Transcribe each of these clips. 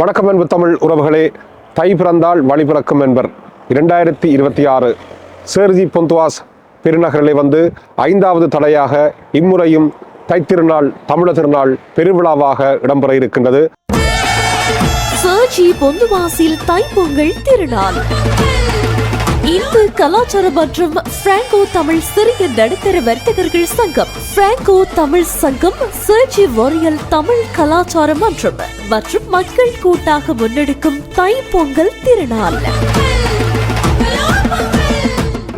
வணக்கம் என்பு தமிழ் உறவுகளே தை பிறந்தால் வழி பிறக்கும் என்பர். இரண்டாயிரத்தி இருபத்தி ஆறு சேர்ஜி பொந்துவாஸ் பெருநகரிலே வந்து ஐந்தாவது தடையாக இம்முறையும் தைத்திருநாள் தமிழ திருநாள் பெருவிழாவாக இடம்பெற இருக்கின்றது. சர்ஜி பொந்துவாசில் தைப்பொங்கல் திருநாள். இந்து கலாச்சார மற்றும் பிராங்கோ தமிழ் சிறிய நடுத்தர வர்த்தகர்கள் சங்கம். பிராங்கோ தமிழ் சங்கம் சர்ஜி வாரியல் தமிழ் கலாச்சார மன்றம் மற்றும் மக்கள் கூட்டாக முன்னெடுக்கும் தைப்பொங்கல் திருநாள்.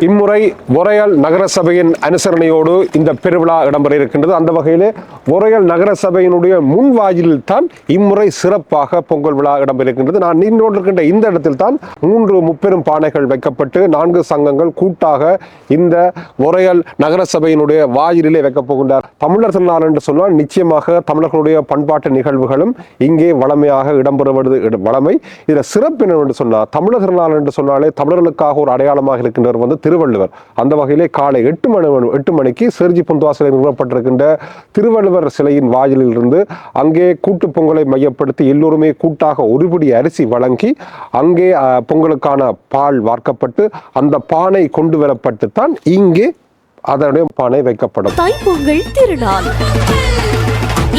இம்முறை ஒரையல் நகரசபையின் அனுசரணையோடு இந்த பெருவிழா இடம்பெற இருக்கின்றது. அந்த வகையிலே ஒரையல் நகரசபையினுடைய முன்வாயிலில் தான் இம்முறை சிறப்பாக பொங்கல் விழா இடம்பெற இருக்கின்றது. நான் நின்று இந்த இடத்தில் தான் மூன்று முப்பெரும் பானைகள் வைக்கப்பட்டு நான்கு சங்கங்கள் கூட்டாக இந்த ஒரையல் நகரசபையினுடைய வாயிலிலே வைக்கப் போகின்றார். தமிழர் திருநாள் என்று சொன்னால் நிச்சயமாக தமிழர்களுடைய பண்பாட்டு நிகழ்வுகளும் இங்கே வளமையாக இடம்பெறுவது வளமை. இதில் சிறப்பு என்னவென்று சொன்னால் தமிழர் திருநாள் என்று சொன்னாலே தமிழர்களுக்காக ஒரு அடையாளமாக இருக்கின்றவர் வந்து திருவள்ளுவர். அந்த வகையிலே காலை எட்டு மணி எட்டு மணிக்கு செர்ஜி பொந்துவாசலில் நிறுவப்பட்டிருக்கின்ற திருவள்ளுவர் சிலையின் வாயிலில் இருந்து அங்கே கூட்டு பொங்கலை மையப்படுத்தி எல்லோருமே கூட்டாக ஒருபடி அரிசி வழங்கி அங்கே பொங்கலுக்கான பால் வார்க்கப்பட்டு அந்த பானை கொண்டு வரப்பட்டு தான் இங்கே அதனுடைய பானை வைக்கப்படும். தைப்பொங்கல் திருநாள்.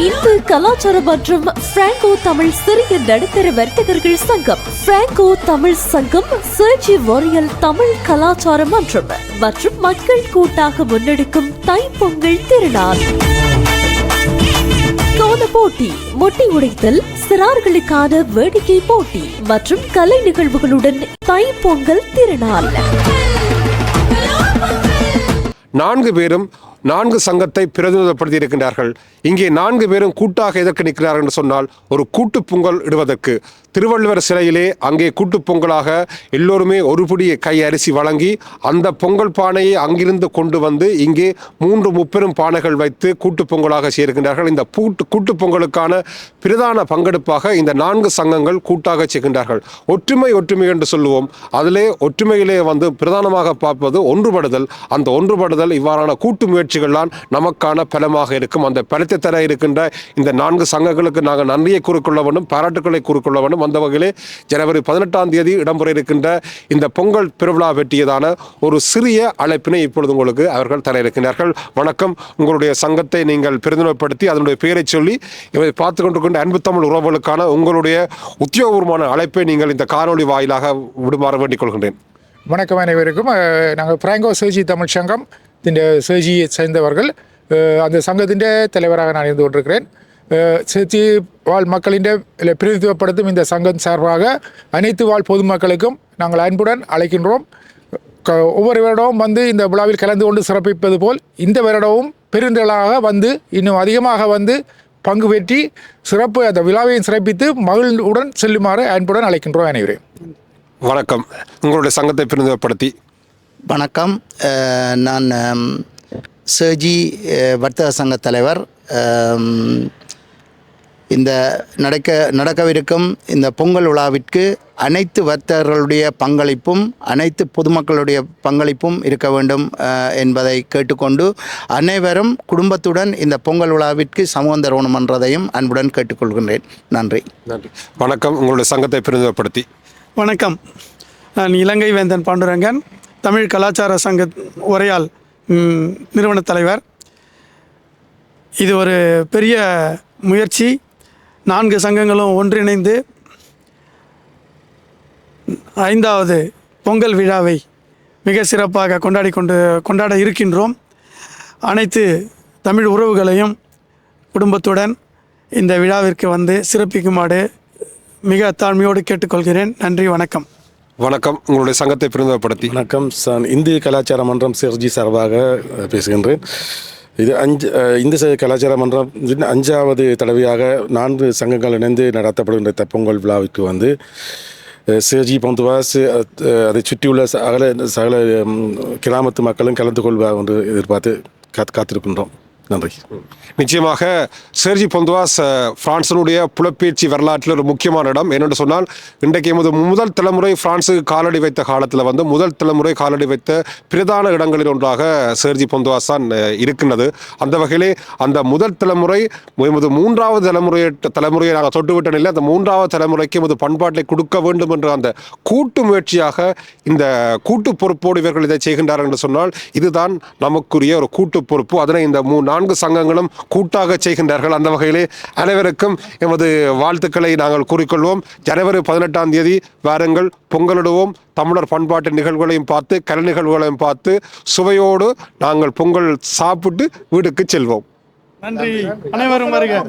இந்து கலாச்சார மற்றும் பிராங்கோ தமிழ் சிறிய நடுத்தர வர்த்தகர்கள் சங்கம். பிராங்கோ தமிழ் சங்கம் சர்ஜி வாரியல் தமிழ் கலாச்சார மன்றம் மற்றும் மக்கள் கூட்டாக முன்னெடுக்கும் தைப்பொங்கல் திருநாள். கோல போட்டி மொட்டை உடைத்தல் சிறார்களுக்கான வேடிக்கை போட்டி மற்றும் கலை நிகழ்வுகளுடன் தைப்பொங்கல் திருநாள். நான்கு பேரும் நான்கு சங்கத்தை பிரதிநிதப்படுத்தி இருக்கின்றார்கள் இங்கே நான்கு பேரும் கூட்டாக எதற்கு நிற்கிறார்கள் என்று சொன்னால் ஒரு கூட்டு பொங்கல் இடுவதற்கு. திருவள்ளுவர் சிலையிலே அங்கே கூட்டு பொங்கலாக எல்லோருமே ஒருபுடி கை அரிசி வழங்கி அந்த பொங்கல் பானையை அங்கிருந்து கொண்டு வந்து இங்கே மூன்று முப்பெரும் பானைகள் வைத்து கூட்டு பொங்கலாக சேர்க்கின்றார்கள் இந்த கூட்டு கூட்டு பொங்கலுக்கான பிரதான பங்கெடுப்பாக இந்த நான்கு சங்கங்கள் கூட்டாக செய்கின்றார்கள். ஒற்றுமை ஒற்றுமை என்று சொல்லுவோம். அதிலே ஒற்றுமையிலே வந்து பிரதானமாக பார்ப்பது ஒன்றுபடுதல். அந்த ஒன்றுபடுதல் இவ்வாறான கூட்டு முயற்சிகள்லாம் நமக்கான பலமாக இருக்கும். அந்த பலத்தை தர இருக்கின்ற இந்த நான்கு சங்கங்களுக்கு நாங்கள் நன்றியை கூறிக்கொள்ள வேண்டும் பாராட்டுக்களை கூறிக்கொள்ள வேண்டும். அந்த வகையிலே ஜனவரி பதினெட்டாம் தேதி இடம்பெற இருக்கின்ற இந்த பொங்கல் பெருவிழா வெட்டியதான ஒரு சிறிய அழைப்பினை இப்பொழுது உங்களுக்கு அவர்கள் தர இருக்கின்றார்கள். வணக்கம். உங்களுடைய சங்கத்தை நீங்கள் பிரதிநிதிப்படுத்தி அதனுடைய பெயரை சொல்லி இவை பார்த்து கொண்டிருக்கின்ற அன்பு தமிழ் உறவுகளுக்கான உங்களுடைய உத்தியோகபூர்வமான அழைப்பை நீங்கள் இந்த காணொலி வாயிலாக விடுமாறு வேண்டிக் கொள்கின்றேன். வணக்கம் அனைவருக்கும். நாங்கள் பிராங்கோ சேஜி தமிழ் சங்கம். இந்த சேஜியை சேர்ந்தவர்கள் அந்த சங்கத்தின் தலைவராக நான் இருந்து கொண்டிருக்கிறேன். அஹ், வாழ் மக்களின் பிரதிநிதித்துவப்படுத்தும் இந்த சங்கம் சார்பாக அனைத்து வாழ் பொதுமக்களுக்கும் நாங்கள் அன்புடன் அழைக்கின்றோம். க- ஒவ்வொரு வருடமும் வந்து இந்த விழாவில் கலந்து கொண்டு சிறப்பிப்பது போல் இந்த வருடமும் பெருந்திரளாக வந்து இன்னும் அதிகமாக வந்து பங்கு பெற்றி சிறப்பு அந்த விழாவையும் சிறப்பித்து மகிழ்வுடன் செல்லுமாறு அன்புடன் அழைக்கின்றோம் அனைவரையும். வணக்கம். உங்களுடைய சங்கத்தை பிரதிநிதிப்படுத்தி வணக்கம். நான் சேஜி வர்த்தக சங்க தலைவர். இந்த நடக்க நடக்கவிருக்கும் இந்த பொங்கல் விழாவிற்கு அனைத்து வர்த்தகர்களுடைய பங்களிப்பும் அனைத்து பொதுமக்களுடைய பங்களிப்பும் இருக்க வேண்டும் என்பதை கேட்டுக்கொண்டு அனைவரும் குடும்பத்துடன் இந்த பொங்கல் விழாவிற்கு சமூகம் தருவணும் என்றதையும் அன்புடன் கேட்டுக்கொள்கின்றேன். நன்றி. நன்றி. வணக்கம். உங்களுடைய சங்கத்தை பிரதிநிதிப்படுத்தி வணக்கம். நான் இலங்கை வேந்தன் பாண்டுரங்கன். தமிழ் கலாச்சார சங்க உரையால் நிறுவன நிறுவனத் தலைவர். இது ஒரு பெரிய முயற்சி. நான்கு சங்கங்களும் ஒன்றிணைந்து ஐந்தாவது பொங்கல் விழாவை மிக சிறப்பாக கொண்டாடி கொண்டு கொண்டாட இருக்கின்றோம். அனைத்து தமிழ் உறவுகளையும் குடும்பத்துடன் இந்த விழாவிற்கு வந்து சிறப்பிக்குமாறு மிக தாழ்மையோடு கேட்டுக்கொள்கிறேன். நன்றி வணக்கம். வணக்கம். உங்களுடைய சங்கத்தை பிரதிநிதிப்படுத்தி வணக்கம். சார் இந்திய கலாச்சார மன்றம் சிர்ஜி சார்பாக பேசுகின்றேன். இது அஞ்சு இந்து ச- கலாச்சார மன்றம் அஞ்சாவது தடவையாக நான்கு சங்கங்கள் இணைந்து நடத்தப்படுகின்ற இந்த விழாவுக்கு வந்து சிவஜி பந்துவாஸ் அதை சுற்றியுள்ள சகல சகல கிராமத்து மக்களும் கலந்து கொள்வார் என்று எதிர்பார்த்து காத் காத்திருக்கின்றோம். நன்றி. நிச்சயமாக சேர்ஜி பொந்துவாஸ் பிரான்சனுடைய பிரான்சினுடைய புலப்பெயர்ச்சி வரலாற்றில் ஒரு முக்கியமான இடம். என்னென்று சொன்னால் இன்றைக்கு எமது முதல் தலைமுறை பிரான்ஸுக்கு காலடி வைத்த காலத்தில் வந்து முதல் தலைமுறை காலடி வைத்த பிரதான இடங்களில் ஒன்றாக சேர்ஜி பொந்துவாஸ் தான் இருக்கின்றது. அந்த வகையிலே அந்த முதல் தலைமுறை எமது மூன்றாவது தலைமுறை தலைமுறையை நாங்கள் தொட்டுவிட்ட நிலையில் அந்த மூன்றாவது தலைமுறைக்கு எமது பண்பாட்டை கொடுக்க வேண்டும் என்ற அந்த கூட்டு முயற்சியாக இந்த கூட்டு பொறுப்போடு இவர்கள் இதை செய்கின்றார்கள் என்று சொன்னால் இதுதான் நமக்குரிய ஒரு கூட்டு பொறுப்பு. அதனை இந்த மூணு நான்கு சங்கங்களும் கூட்டாக செய்கின்றார்கள். அந்த வகையிலே அனைவருக்கும் எமது வாழ்த்துக்களை நாங்கள் கூறிக்கொள்வோம். ஜனவரி பதினெட்டாம் தேதி வாருங்கள். பொங்கலிடுவோம். தமிழர் பண்பாட்டு நிகழ்வுகளையும் பார்த்து கலை நிகழ்வுகளையும் பார்த்து சுவையோடு நாங்கள் பொங்கல் சாப்பிட்டு வீட்டுக்கு செல்வோம். நன்றி. அனைவரும் வருக.